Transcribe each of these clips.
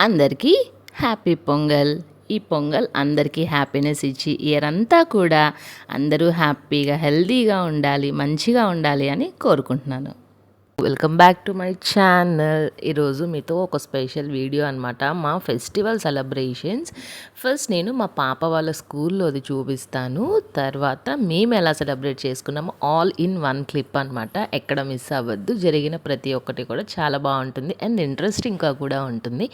అందరికీ హ్యాపీ పొంగల్. ఈ పొంగల్ అందరికీ హ్యాపీనెస్ ఇచ్చి ఇయర్ అంతా కూడా అందరూ హ్యాపీగా హెల్తీగా ఉండాలి మంచిగా ఉండాలి అని కోరుకుంటున్నాను. Welcome back to my channel ఈరోజు మీతో ఒక స్పెషల్ వీడియో అనమాట మా ఫెస్టివల్ సెలబ్రేషన్స్ ఫస్ట్ నేను మా పాప వాళ్ళ స్కూల్లో అది చూపిస్తాను. తర్వాత మేము ఎలా సెలబ్రేట్ చేసుకున్నాము ఆల్ ఇన్ వన్ క్లిప్ అనమాట ఎక్కడ మిస్ అవ్వద్దు. జరిగిన ప్రతి ఒక్కటి కూడా చాలా బాగుంటుంది. అండ్ ఇంట్రెస్టింగ్గా కూడా ఉంటుంది.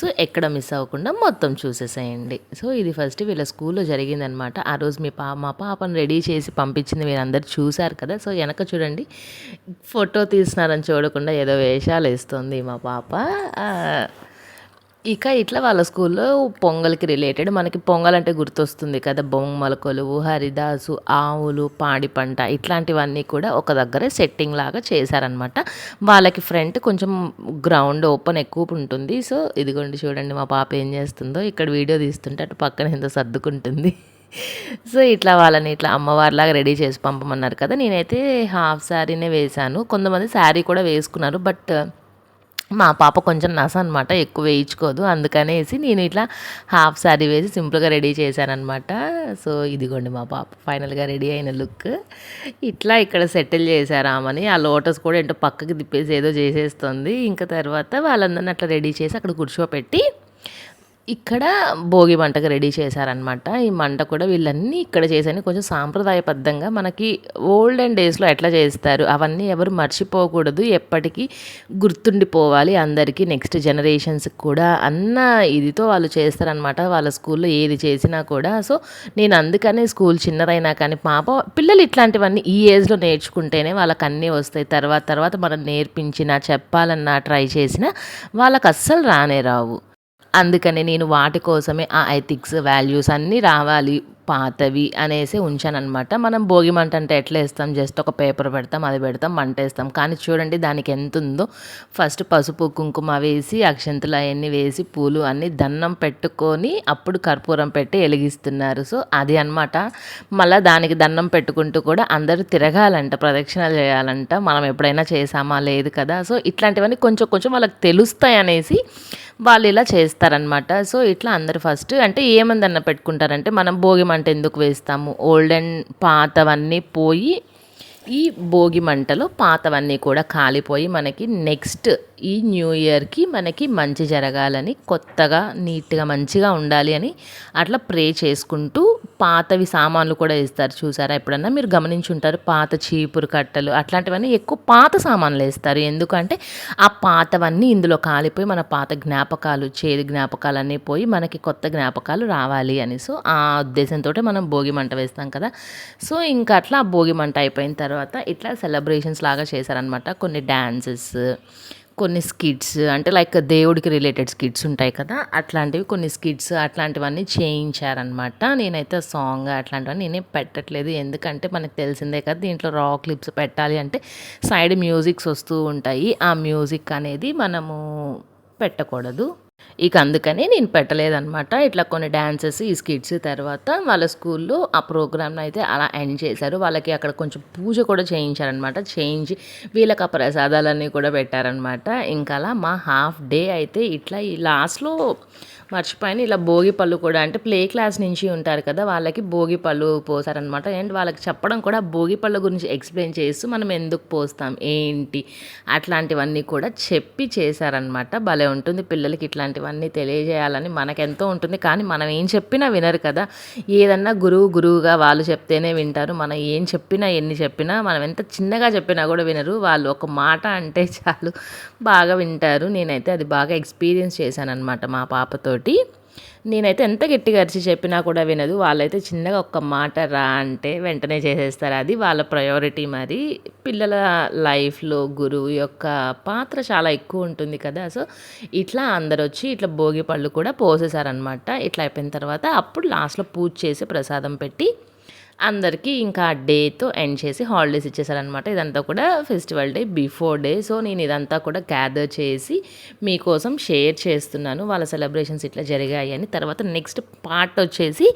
సో ఎక్కడ మిస్ అవ్వకుండా మొత్తం చూసేసేయండి. సో ఇది ఫస్ట్ వీళ్ళ స్కూల్లో జరిగిందనమాట ఆ రోజు మీ పా మా పాపను రెడీ చేసి పంపించింది. మీరు అందరు చూశారు కదా. సో వెనక చూడండి. ఫోటో తీసిన చేస్తున్నారని చూడకుండా ఏదో వేషాలు వేస్తుంది మా పాప. ఇక ఇట్లా వాళ్ళ స్కూల్లో పొంగల్కి రిలేటెడ్ మనకి పొంగల్ అంటే గుర్తొస్తుంది కదా బొమ్మల కొలువు హరిదాసు ఆవులు పాడి పంట ఇట్లాంటివన్నీ కూడా ఒక దగ్గరే సెట్టింగ్ లాగా చేశారనమాట వాళ్ళకి ఫ్రంట్ కొంచెం గ్రౌండ్ ఓపెన్ ఎక్కువ ఉంటుంది. సో ఇదిగోండి చూడండి మా పాప ఏం చేస్తుందో ఇక్కడ వీడియో తీస్తుంటే అటు పక్కన ఎంత సర్దుకుంటుంది. సో ఇట్లా వాళ్ళని ఇట్లా అమ్మవారిలాగా రెడీ చేసి పంపమన్నారు కదా. నేనైతే హాఫ్ శారీనే వేశాను. కొంతమంది శారీ కూడా వేసుకున్నారు. బట్ uh, మా పాప కొంచెం నస అనమాట ఎక్కువ వేయించుకోదు. అందుకనేసి నేను ఇట్లా హాఫ్ శారీ వేసి సింపుల్గా రెడీ చేశానమాట సో ఇదిగోండి మా పాప ఫైనల్గా రెడీ అయిన లుక్. ఇట్లా ఇక్కడ సెటిల్ చేశారు ఆమెని. ఆ లోటస్ కూడా ఏంటో పక్కకి తిప్పేసి ఏదో చేసేస్తుంది. ఇంకా తర్వాత వాళ్ళందరిని అట్లా రెడీ చేసి అక్కడ కూర్చోపెట్టి ఇక్కడ భోగి మంటకు రెడీ చేశారనమాట ఈ మంట కూడా వీళ్ళన్నీ ఇక్కడ చేశాను కొంచెం సాంప్రదాయబద్ధంగా మనకి ఓల్డెన్ డేస్లో ఎట్లా చేస్తారు? అవన్నీ ఎవరు మర్చిపోకూడదు. ఎప్పటికీ గుర్తుండిపోవాలి అందరికీ. నెక్స్ట్ జనరేషన్స్కి కూడా అన్న ఇదితో వాళ్ళు చేస్తారనమాట వాళ్ళ స్కూల్లో ఏది చేసినా కూడా. సో నేను అందుకనే స్కూల్ చిన్నదైనా కానీ పాప పిల్లలు ఇట్లాంటివన్నీ ఈ ఏజ్లో నేర్చుకుంటేనే వాళ్ళకి అన్నీ వస్తాయి. తర్వాత తర్వాత మనం నేర్పించినా చెప్పాలన్నా ట్రై చేసినా వాళ్ళకి అస్సలు రానే రావు. అందుకని నేను వాటి కోసమే ఆ ఎథిక్స్ వాల్యూస్ అన్నీ రావాలి. పాతవి అనేసి ఉంచానమాట మనం భోగి మంట అంటే ఎట్లా వేస్తాం? జస్ట్ ఒక పేపర్ పెడతాం అది పెడతాం మంట వేస్తాం. కానీ చూడండి దానికి ఎంత ఉందో ఫస్ట్ పసుపు కుంకుమ వేసి అక్షంతులు అవన్నీ వేసి పూలు అన్నీ దండం పెట్టుకొని అప్పుడు కర్పూరం పెట్టి వెలిగిస్తున్నారు. సో అది అనమాట మళ్ళీ దానికి దండం పెట్టుకుంటూ కూడా అందరూ తిరగాలంట ప్రదక్షిణలు చేయాలంట. మనం ఎప్పుడైనా చేసామా లేదు కదా. సో ఇట్లాంటివన్నీ కొంచెం కొంచెం వాళ్ళకి తెలుస్తాయి అనేసి వాళ్ళు ఇలా చేస్తారనమాట సో ఇట్లా అందరు ఫస్ట్ అంటే ఏమందన్న పెట్టుకుంటారంటే మనం భోగి మంట ఎందుకు వేస్తాము? ఓల్డెన్ పాతవన్నీ పోయి ఈ భోగి మంటలో పాతవన్నీ కూడా కాలిపోయి మనకి నెక్స్ట్ ఈ న్యూ ఇయర్కి మనకి మంచి జరగాలని కొత్తగా నీట్గా మంచిగా ఉండాలి అని అట్లా ప్రే చేసుకుంటూ పాతవి సామాన్లు కూడా ఇస్తారు చూసారా? ఎప్పుడన్నా మీరు గమనించి ఉంటారు పాత చీపురు కట్టలు అట్లాంటివన్నీ ఎక్కువ పాత సామాన్లు వేస్తారు. ఎందుకంటే ఆ పాతవన్నీ ఇందులో కాలిపోయి మన పాత జ్ఞాపకాలు చేదు జ్ఞాపకాలన్నీ పోయి మనకి కొత్త జ్ఞాపకాలు రావాలి అని. సో ఆ ఉద్దేశంతో మనం భోగి మంట వేస్తాం కదా. సో ఇంకా అట్లా ఆ భోగి మంట అయిపోయిన తర్వాత ఇట్లా సెలబ్రేషన్స్ లాగా చేశారనమాట కొన్ని డ్యాన్సెస్ కొన్ని స్కిట్స్ అంటే లైక్ దేవుడికి రిలేటెడ్ స్కిట్స్ ఉంటాయి కదా అట్లాంటివి కొన్ని స్కిట్స్ అట్లాంటివన్నీ చేయించారనమాట నేనైతే సాంగ్ అట్లాంటివన్నీ నేనే పెట్టట్లేదు. ఎందుకంటే మనకు తెలిసిందే కదా దీంట్లో రా క్లిప్స్ పెట్టాలి అంటే సైడ్ మ్యూజిక్స్ వస్తూ ఉంటాయి. ఆ మ్యూజిక్ అనేది మనము పెట్టకూడదు. ఇక అందుకని నేను పెట్టలేదనమాట ఇట్లా కొన్ని డ్యాన్సెస్ ఈ స్కిట్స్ తర్వాత వాళ్ళ స్కూల్లో ఆ ప్రోగ్రామ్ని అయితే అలా ఎండ్ చేశారు. వాళ్ళకి అక్కడ కొంచెం పూజ కూడా చేయించారనమాట చేయించి వీళ్ళకి ఆ ప్రసాదాలన్నీ కూడా పెట్టారనమాట ఇంకా అలా మా హాఫ్ డే అయితే ఇట్లా ఈ లాస్ట్లో మర్చిపోయిన. ఇలా భోగి పళ్ళు కూడా అంటే ప్లే క్లాస్ నుంచి ఉంటారు కదా వాళ్ళకి భోగి పళ్ళు పోసారనమాట అండ్ వాళ్ళకి చెప్పడం కూడా భోగి పళ్ళ గురించి ఎక్స్ప్లెయిన్ చేస్తూ మనం ఎందుకు పోస్తాం ఏంటి అట్లాంటివన్నీ కూడా చెప్పి చేశారనమాట భలే ఉంటుంది పిల్లలకి ఇలాంటివన్నీ తెలియజేయాలని మనకెంతో ఉంటుంది. కానీ మనం ఏం చెప్పినా వినరు కదా. ఏదన్నా గురువు గురువుగా వాళ్ళు చెప్తేనే వింటారు. మనం ఏం చెప్పినా ఎన్ని చెప్పినా మనం ఎంత చిన్నగా చెప్పినా కూడా వినరు. వాళ్ళు ఒక మాట అంటే చాలు బాగా వింటారు. నేనైతే అది బాగా ఎక్స్పీరియన్స్ చేశాను అనమాట మా పాపతోటి. నేనైతే ఎంత గట్టిగా అరిచి చెప్పినా కూడా వినదు. వాళ్ళైతే చిన్నగా ఒక్క మాట రా అంటే వెంటనే చేసేస్తారు. అది వాళ్ళ ప్రయారిటీ మరి. పిల్లల లైఫ్లో గురువు యొక్క పాత్ర చాలా ఎక్కువ ఉంటుంది కదా. సో ఇట్లా అందరు వచ్చి ఇట్లా భోగి పళ్ళు కూడా పోసేసారనమాట ఇట్లా అయిపోయిన తర్వాత అప్పుడు లాస్ట్లో పూజ చేసి ప్రసాదం పెట్టి అందరికీ ఇంకా డేతో ఎండ్ చేసి హాలిడేస్ ఇచ్చేసారనమాట ఇదంతా కూడా festival day before day. So నేను ఇదంతా కూడా గ్యాదర్ చేసి మీకోసం షేర్ చేస్తున్నాను. వాళ్ళ సెలబ్రేషన్స్ ఇట్లా జరిగాయి అని. తర్వాత నెక్స్ట్ పార్ట్ వచ్చేసి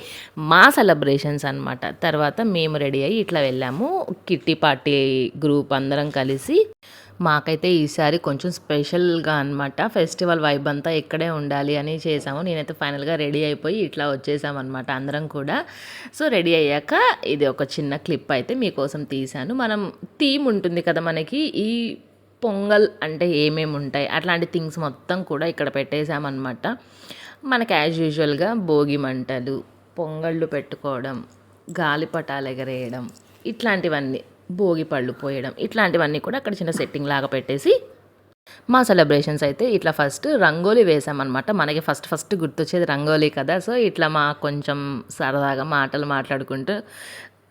మా సెలబ్రేషన్స్ అనమాట తర్వాత మేము రెడీ అయ్యి ఇట్లా వెళ్ళాము. కిట్టి పార్టీ గ్రూప్ అందరం కలిసి. మాకైతే ఈసారి కొంచెం స్పెషల్గా అనమాట ఫెస్టివల్ వైబ్ అంతా ఇక్కడే ఉండాలి అని చేసాము. నేనైతే ఫైనల్గా రెడీ అయిపోయి ఇట్లా వచ్చేసామన్నమాట అందరం కూడా. సో రెడీ అయ్యాక ఇది ఒక చిన్న క్లిప్ అయితే మీకోసం తీశాను. మనం థీమ్ ఉంటుంది కదా మనకి ఈ పొంగల్ అంటే ఏమేమి ఉంటాయి? అట్లాంటి థింగ్స్ మొత్తం కూడా ఇక్కడ పెట్టేశామన్నమాట మనకి యాజ్ యూజువల్గా భోగి మంటలు పొంగళ్ళు పెట్టుకోవడం గాలిపటాలు ఎగరేయడం ఇట్లాంటివన్నీ. భోగి పళ్ళు పోయడం ఇట్లాంటివన్నీ కూడా అక్కడ చిన్న సెట్టింగ్ లాగా పెట్టేసి మా సెలబ్రేషన్స్ అయితే ఇట్లా ఫస్ట్ రంగోలీ వేసామన్నమాట. మనకి ఫస్ట్ ఫస్ట్ గుర్తొచ్చేది రంగోలీ కదా. సో ఇట్లా మా కొంచెం సరదాగా మాటలు మాట్లాడుకుంటూ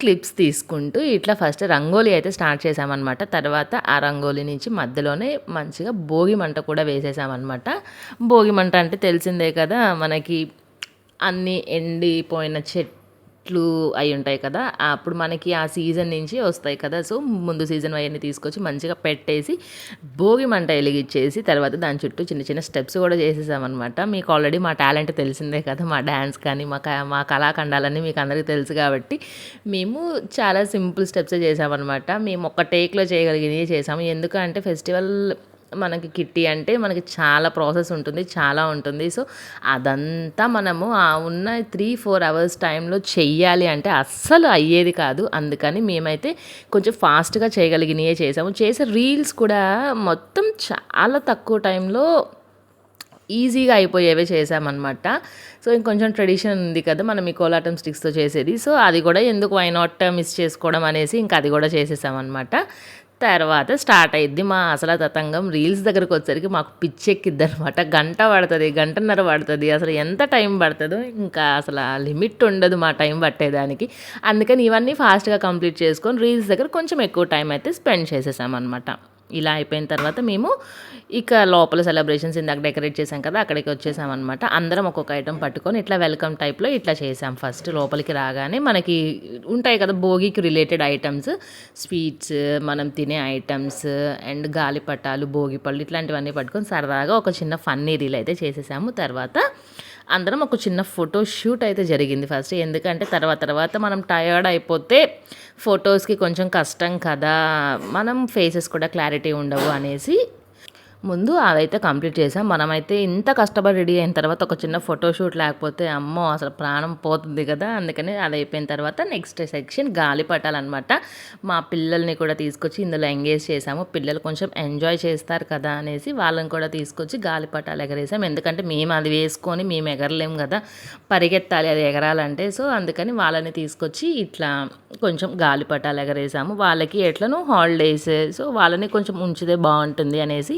క్లిప్స్ తీసుకుంటూ ఇట్లా ఫస్ట్ రంగోలీ అయితే స్టార్ట్ చేసామన్నమాట. తర్వాత ఆ రంగోలీ నుంచి మధ్యలోనే మంచిగా భోగి మంట కూడా వేసేసామన్నమాట. భోగి మంట అంటే తెలిసిందే కదా మనకి అన్నీ ఎండిపోయిన చెట్ చెట్లు అయి ఉంటాయి కదా అప్పుడు మనకి ఆ సీజన్ నుంచి వస్తాయి కదా. సో ముందు సీజన్ అవన్నీ తీసుకొచ్చి మంచిగా పెట్టేసి భోగి మంట వెలిగించేసి తర్వాత దాని చుట్టూ చిన్న చిన్న స్టెప్స్ కూడా చేసేసామన్నమాట. మీకు ఆల్రెడీ మా టాలెంట్ తెలిసిందే కదా మా డ్యాన్స్ కానీ మా మా కళాఖండాలన్నీ మీకు అందరికీ తెలుసు కాబట్టి మేము చాలా సింపుల్ స్టెప్స్ చేసామన్నమాట. మేము ఒక టేక్లో చేయగలిగినవి చేసాము. ఎందుకంటే ఫెస్టివల్ మనకి కిట్టి అంటే మనకి చాలా ప్రాసెస్ ఉంటుంది చాలా ఉంటుంది. సో అదంతా మనము ఆ ఉన్న త్రీ ఫోర్ అవర్స్ టైంలో చెయ్యాలి అంటే అస్సలు అయ్యేది కాదు. అందుకని మేమైతే కొంచెం ఫాస్ట్గా చేయగలిగినవే చేసాము. చేసే రీల్స్ కూడా మొత్తం చాలా తక్కువ టైంలో ఈజీగా అయిపోయేవే చేసామన్నమాట. సో ఇంకొంచెం ట్రెడిషన్ ఉంది కదా మనం ఈ కోలాటం స్టిక్స్తో చేసేది. సో అది కూడా ఎందుకు వై నాట్ మిస్ చేసుకోవడం అనేసి ఇంకా అది కూడా చేసేసామన్నమాట. తర్వాత స్టార్ట్ అయ్యిద్ది మా అసలు తతంగం. రీల్స్ దగ్గరకు వచ్చేసరికి మాకు పిచ్చెక్కిద్ది అనమాట గంట పడుతుంది గంటన్నర పడుతుంది. అసలు ఎంత టైం పడుతుందో ఇంకా అసలు ఆ లిమిట్ ఉండదు మా టైం పట్టేదానికి. అందుకని ఇవన్నీ ఫాస్ట్గా కంప్లీట్ చేసుకొని రీల్స్ దగ్గర కొంచెం ఎక్కువ టైం అయితే స్పెండ్ చేసేసామన్నమాట. ఇలా అయిపోయిన తర్వాత మేము ఇక లోపల సెలబ్రేషన్స్ ఇందాక డెకరేట్ చేసాం కదా అక్కడికి వచ్చేసామన్నమాట అందరం ఒక్కొక్క ఐటెం పట్టుకొని ఇట్లా వెల్కమ్ టైప్లో ఇట్లా చేసాం ఫస్ట్ లోపలికి రాగానే మనకి ఉంటాయి కదా భోగికి రిలేటెడ్ ఐటమ్స్ స్వీట్స్ మనం తినే ఐటమ్స్ అండ్ గాలిపటాలు భోగి పళ్ళు ఇట్లాంటివన్నీ పట్టుకొని సరదాగా ఒక చిన్న ఫన్నీ రీల్ అయితే చేసేసాము. తర్వాత అందరం ఒక చిన్న ఫోటో షూట్ అయితే జరిగింది ఫస్ట్. ఎందుకంటే తర్వాత తర్వాత మనం టయర్డ్ అయిపోతే ఫొటోస్కి కొంచెం కష్టం కదా. మనం ఫేసెస్ కూడా క్లారిటీ ఉండవు అనేసి ముందు అదైతే కంప్లీట్ చేసాం మనమైతే ఇంత కష్టపడి రెడీ అయిన తర్వాత ఒక చిన్న ఫోటోషూట్ లేకపోతే అమ్మో అసలు ప్రాణం పోతుంది కదా అందుకని అది అయిపోయిన తర్వాత నెక్స్ట్ సెక్షన్ గాలిపటాలన్నమాట మా పిల్లల్ని కూడా తీసుకొచ్చి ఇందులో ఎంగేజ్ చేసాము పిల్లలు కొంచెం ఎంజాయ్ చేస్తారు కదా అనేసి వాళ్ళని కూడా తీసుకొచ్చి గాలిపటాలు ఎగరేసాం. ఎందుకంటే మేము అది వేసుకొని మేము ఎగరలేము కదా పరిగెత్తాలి అది ఎగరాలంటే. సో అందుకని వాళ్ళని తీసుకొచ్చి ఇట్లా కొంచెం గాలిపటాలు ఎగరేసాము. వాళ్ళకి ఎట్లను హాలిడేస్ సో వాళ్ళని కొంచెం ఉంచితే బాగుంటుంది అనేసి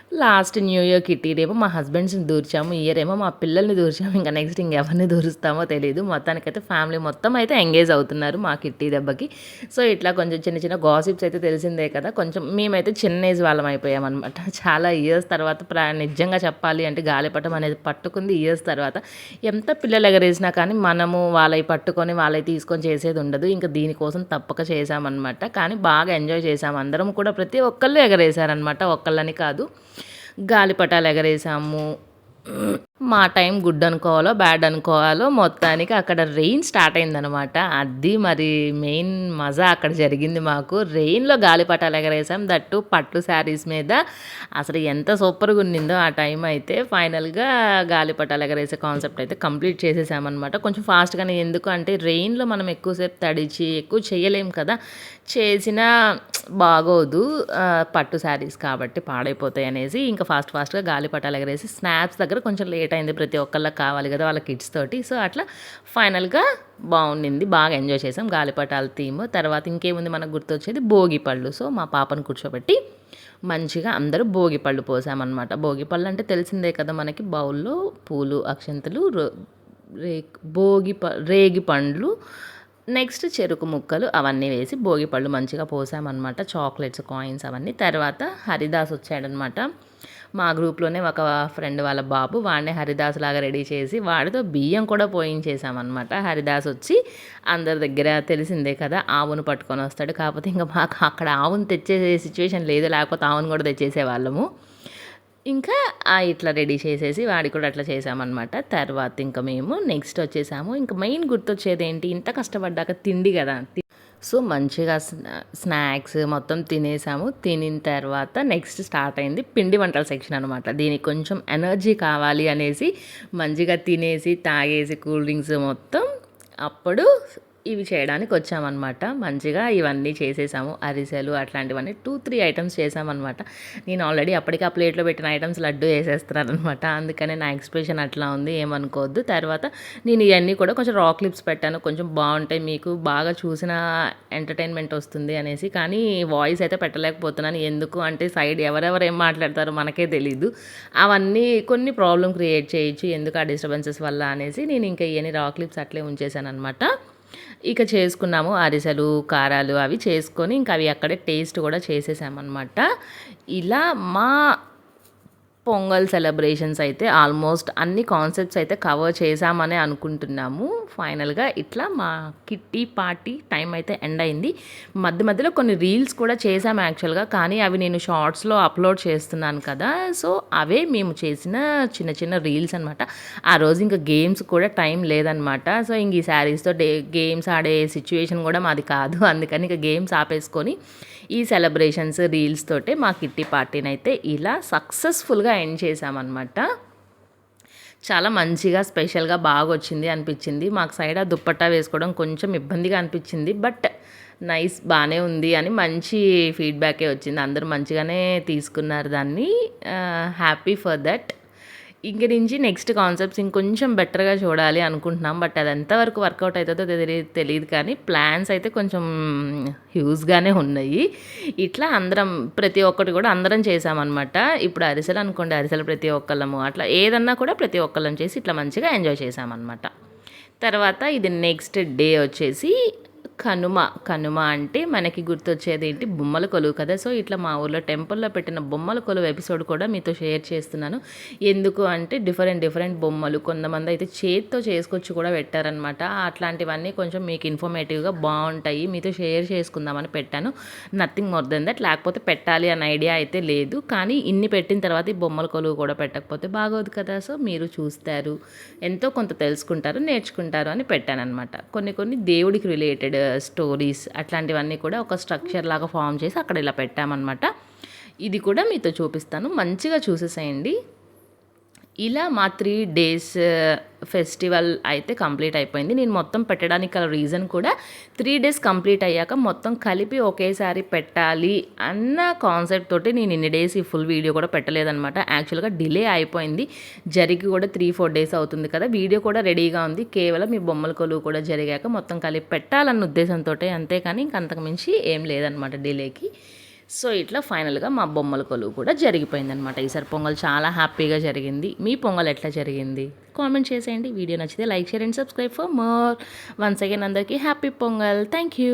లాస్ట్ న్యూ ఇయర్ కిట్టీనేమో మా హస్బెండ్స్ని దూర్చాము ఇయర్ ఏమో మా పిల్లల్ని దూర్చాము ఇంకా నెక్స్ట్ ఇంకెవరిని దూరుస్తామో తెలియదు మొత్తానికైతే ఫ్యామిలీ మొత్తం అయితే ఎంగేజ్ అవుతున్నారు మా కిట్టీ దెబ్బకి. సో ఇట్లా కొంచెం చిన్న చిన్న గాసిప్స్ అయితే తెలిసిందే కదా కొంచెం మేమైతే చిన్న ఏజ్ వాళ్ళం అయిపోయామన్నమాట చాలా ఇయర్స్ తర్వాత నిజంగా చెప్పాలి అంటే గాలిపటం అనేది పట్టుకుంది ఇయర్స్ తర్వాత. ఎంత పిల్లలు ఎగరేసినా కానీ మనము వాళ్ళవి పట్టుకొని వాళ్ళవి తీసుకొని చేసేది ఉండదు. ఇంకా దీనికోసం తప్పక చేశామన్నమాట. కానీ బాగా ఎంజాయ్ చేసాము అందరం కూడా ప్రతి ఒక్కళ్ళు ఎగరేసారనమాట ఒక్కళ్ళని కాదు. గాలిపటాలు ఎగరేసాము. మా టైం గుడ్ అనుకోవాలో బ్యాడ్ అనుకోవాలో మొత్తానికి అక్కడ రెయిన్ స్టార్ట్ అయిందనమాట అది మరి మెయిన్ మజా అక్కడ జరిగింది మాకు. రెయిన్లో గాలిపటాలు ఎగరేసాం. దట్టు పట్టు శారీస్ మీద అసలు ఎంత సూపర్గా ఉన్నిందో ఆ టైం అయితే ఫైనల్గా గాలిపటాలు ఎగరేసే కాన్సెప్ట్ అయితే కంప్లీట్ చేసేసామన్నమాట. కొంచెం ఫాస్ట్గానే ఎందుకు అంటే రెయిన్లో మనం ఎక్కువసేపు తడిచి ఎక్కువ చేయలేం కదా. చేసినా బాగోదు పట్టు శారీస్ కాబట్టి పాడైపోతాయి అనేసి ఇంకా ఫాస్ట్ ఫాస్ట్గా గాలిపటాలు ఎగరేసి స్నాప్స్ దగ్గర కొంచెం లేట్ అయింది ప్రతి ఒక్కళ్ళకి కావాలి కదా వాళ్ళ కిడ్స్ తోటి. సో అట్లా ఫైనల్గా బాగుండింది. బాగా ఎంజాయ్ చేసాం. గాలిపటాల థీమ్. తర్వాత ఇంకేముంది మనకు గుర్తొచ్చేది? భోగి పళ్ళు. సో మా పాపను కూర్చోబెట్టి మంచిగా అందరూ భోగి పళ్ళు పోసామన్నమాట. భోగి పళ్ళు అంటే తెలిసిందే కదా మనకి బౌల్లో పూలు అక్షంతలు రే భోగి ప రేగి పండ్లు నెక్స్ట్ చెరుకు ముక్కలు అవన్నీ వేసి భోగి పళ్ళు మంచిగా పోసామన్నమాట. చాక్లెట్స్ కాయిన్స్ అవన్నీ. తర్వాత హరిదాస్ వచ్చాడనమాట మా గ్రూప్లోనే ఒక ఫ్రెండ్ వాళ్ళ బాబు వాడిని హరిదాస్ లాగా రెడీ చేసి వాడితో బియ్యం కూడా పోయించేసామన్నమాట. హరిదాస్ వచ్చి అందరి దగ్గర తెలిసిందే కదా ఆవును పట్టుకొని వస్తాడు. కాకపోతే ఇంకా మాకు అక్కడ ఆవును తెచ్చే సిచ్యువేషన్ లేదు లేకపోతే ఆవును కూడా తెచ్చేసే వాళ్ళము ఇంకా ఇట్లా రెడీ చేసేసి వాడి కూడా అట్లా చేసామన్నమాట. తర్వాత ఇంకా మేము నెక్స్ట్ వచ్చేసాము. ఇంకా మెయిన్ గుర్తొచ్చేది ఏంటి? ఇంత కష్టపడ్డాక తిండి కదా. సో మంచిగా స్నా- స్నాక్స్ మొత్తం తినేసాము. తినిన తర్వాత నెక్స్ట్ స్టార్ట్ అయింది పిండి వంటల సెక్షన్ అనమాట దీనికి కొంచెం ఎనర్జీ కావాలి అనేసి మంచిగా తినేసి తాగేసి కూల్ డ్రింక్స్ మొత్తం అప్పుడు ఇవి చేయడానికి వచ్చామన్నమాట. మంచిగా ఇవన్నీ చేసేసాము. అరిసెలు అట్లాంటివన్నీ టూ త్రీ ఐటమ్స్ చేసామన్నమాట. నేను ఆల్రెడీ అప్పటికి ఆ ప్లేట్లో పెట్టిన ఐటమ్స్ లడ్డు వేసేస్తున్నారనమాట అందుకనే నా ఎక్స్ప్రెషన్ అట్లా ఉంది ఏమనుకోవద్దు. తర్వాత నేను ఇవన్నీ కూడా కొంచెం రా క్లిప్స్ పెట్టాను. కొంచెం బాగుంటాయి మీకు బాగా చూసిన ఎంటర్టైన్మెంట్ వస్తుంది అనేసి. కానీ వాయిస్ అయితే పెట్టలేకపోతున్నాను. ఎందుకు అంటే సైడ్ ఎవరెవరు ఏం మాట్లాడతారో మనకే తెలీదు. అవన్నీ కొన్ని ప్రాబ్లం క్రియేట్ చేయొచ్చు ఎందుకు ఆ డిస్టర్బెన్సెస్ వల్ల అనేసి నేను ఇంకా ఇవన్నీ రా క్లిప్స్ అట్లే ఉంచేసాను అనమాట ఇక చేసుకున్నాము అరిసెలు కారాలు అవి చేసుకొని ఇంకా అవి అక్కడే టేస్ట్ కూడా చేసేసామన్నమాట. ఇలా మా పొంగల్ సెలబ్రేషన్స్ అయితే ఆల్మోస్ట్ అన్ని కాన్సెప్ట్స్ అయితే కవర్ చేశామనే అనుకుంటున్నాము. ఫైనల్గా ఇట్లా మా కిట్టి పార్టీ టైం అయితే ఎండ్ అయింది. మధ్య మధ్యలో కొన్ని రీల్స్ కూడా చేశాము యాక్చువల్గా కానీ అవి నేను షార్ట్స్లో అప్లోడ్ చేస్తున్నాను కదా. సో అవే మేము చేసిన చిన్న చిన్న రీల్స్ అనమాట ఆ రోజు ఇంకా గేమ్స్ కూడా టైం లేదనమాట సో ఇంక ఈ శారీస్తో డే గేమ్స్ ఆడే సిచ్యువేషన్ కూడా మాది కాదు. అందుకని ఇంకా గేమ్స్ ఆపేసుకొని ఈ సెలబ్రేషన్స్ రీల్స్ తోటే మా కిట్టి పార్టీని అయితే ఇలా సక్సెస్ఫుల్గా ఎండ్ చేసామన్నమాట చాలా మంచిగా స్పెషల్గా బాగా వచ్చింది అనిపించింది. మాకు సైడ్ ఆ దుప్పట్టా వేసుకోవడం కొంచెం ఇబ్బందిగా అనిపించింది. బట్ నైస్ బాగానే ఉంది అని మంచి ఫీడ్బ్యాకే వచ్చింది. అందరూ మంచిగానే తీసుకున్నారు దాన్ని. హ్యాపీ ఫర్ దట్ ఇంక నుంచి నెక్స్ట్ కాన్సెప్ట్స్ ఇంకొంచెం బెటర్గా చూడాలి అనుకుంటున్నాం. బట్ అది ఎంతవరకు వర్కౌట్ అవుతుందో తెలియదు తెలియదు కానీ ప్లాన్స్ అయితే కొంచెం హ్యూజ్గానే ఉన్నాయి. ఇట్లా అందరం ప్రతి ఒక్కటి కూడా అందరం చేసామన్నమాట ఇప్పుడు అరిసెలు అనుకోండి అరిసెలు ప్రతి ఒక్కళ్ళము. అట్లా ఏదన్నా కూడా ప్రతి ఒక్కళ్ళం చేసి ఇట్లా మంచిగా ఎంజాయ్ చేసామన్నమాట తర్వాత ఇది నెక్స్ట్ డే వచ్చేసి కనుమ. కనుమ అంటే మనకి గుర్తొచ్చేది ఏంటి? బొమ్మల కొలువు కదా. సో ఇట్లా మా ఊర్లో టెంపుల్లో పెట్టిన బొమ్మల కొలువు ఎపిసోడ్ కూడా మీతో షేర్ చేస్తున్నాను. ఎందుకు అంటే డిఫరెంట్ డిఫరెంట్ బొమ్మలు కొంతమంది అయితే చేతితో చేసుకొచ్చి కూడా పెట్టారనమాట అట్లాంటివన్నీ కొంచెం మీకు ఇన్ఫర్మేటివ్గా బాగుంటాయి. మీతో షేర్ చేసుకుందామని పెట్టాను. Nothing more then that. లేకపోతే పెట్టాలి అనే ఐడియా అయితే లేదు. కానీ ఇన్ని పెట్టిన తర్వాత ఈ బొమ్మల కొలువు కూడా పెట్టకపోతే బాగోదు కదా. సో మీరు చూస్తారు. ఎంతో కొంత తెలుసుకుంటారు నేర్చుకుంటారు అని పెట్టాను అనమాట కొన్ని కొన్ని దేవుడికి రిలేటెడ్ స్టోరీస్ అట్లాంటివన్నీ కూడా ఒక స్ట్రక్చర్ లాగా ఫామ్ చేసి అక్కడ ఇలా పెట్టామన్నమాట. ఇది కూడా మీతో చూపిస్తాను. మంచిగా చూసేసేయండి. ఇలా మా త్రీ డేస్ ఫెస్టివల్ అయితే కంప్లీట్ అయిపోయింది. నేను మొత్తం పెట్టడానికి గల రీజన్ కూడా త్రీ డేస్ కంప్లీట్ అయ్యాక మొత్తం కలిపి ఒకేసారి పెట్టాలి అన్న కాన్సెప్ట్ తోటి నేను ఇన్ని డేస్ ఈ ఫుల్ వీడియో కూడా పెట్టలేదనమాట యాక్చువల్గా డిలే అయిపోయింది. జరిగి కూడా త్రీ ఫోర్ డేస్ అవుతుంది కదా. వీడియో కూడా రెడీగా ఉంది. కేవలం ఈ బొమ్మల కొలువు కూడా జరిగాక మొత్తం కలిపి పెట్టాలన్న ఉద్దేశంతో అంతేకాని ఇంకంతకు మించి ఏం లేదనమాట డిలేకి. సో ఇట్లా ఫైనల్గా మా బొమ్మల కొలువు కూడా జరిగిపోయిందనమాట ఈసారి పొంగల్ చాలా హ్యాపీగా జరిగింది. మీ పొంగల్ ఎట్లా జరిగింది? కామెంట్ చేసేయండి. వీడియో నచ్చితే like share and subscribe for more. Once again అందరికీ హ్యాపీ పొంగల్. Thank you.